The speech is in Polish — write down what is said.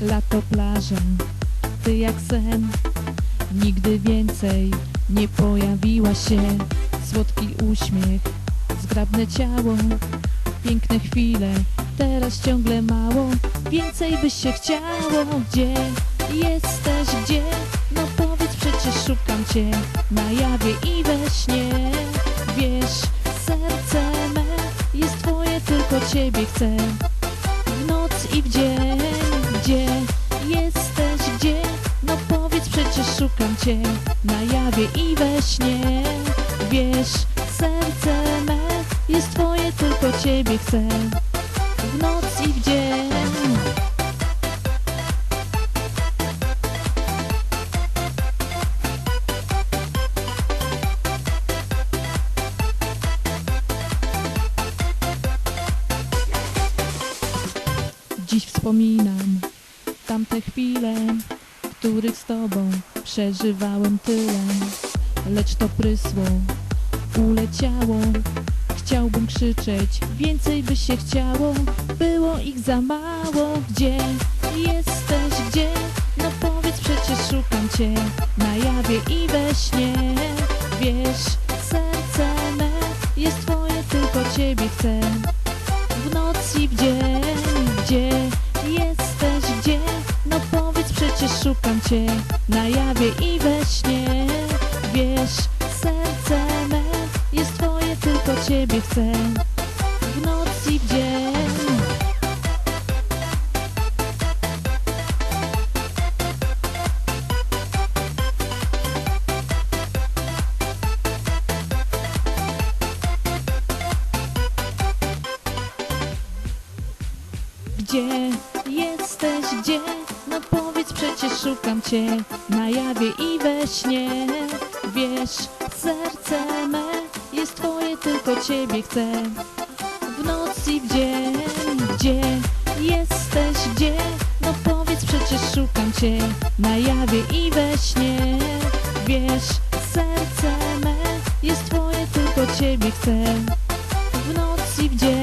Lato plaża, ty jak sen. Nigdy więcej nie pojawiła się. Słodki uśmiech, zgrabne ciało Piękne chwile, teraz ciągle mało. Więcej by się chciało Gdzie jesteś, gdzie? No powiedz, przecież szukam cię Na jawie i we śnie. Wiesz, serce me jest twoje, tylko ciebie chcę. W noc i w dzień Gdzie jesteś, gdzie? No powiedz, przecież szukam cię Na jawie i we śnie. Wiesz, serce me jest twoje, tylko ciebie chcę W noc i w dzień Dziś wspominam tamte chwile, których z tobą przeżywałem tyle. Lecz to prysło, uleciało. Chciałbym krzyczeć, więcej by się chciało. Było ich za mało. Gdzie jesteś, gdzie? No powiedz, przecież szukam cię na jawie i we śnie. Wiesz, serce me jest twoje, tylko ciebie chcę w noc i w dzień Gdzie jesteś, gdzie? No powiedz, przecież szukam cię Na jawie i we śnie Wiesz, serce tylko ciebie chcę W noc i w dzień Gdzie jesteś, gdzie? No powiedz, przecież szukam cię na jawie i we śnie. Wiesz, serce me jest twoje, tylko ciebie chcę. W noc i w dzień, gdzie jesteś, gdzie? No powiedz, przecież szukam cię na jawie i we śnie. Wiesz, serce me jest twoje, tylko ciebie chcę. W noc i w dzień.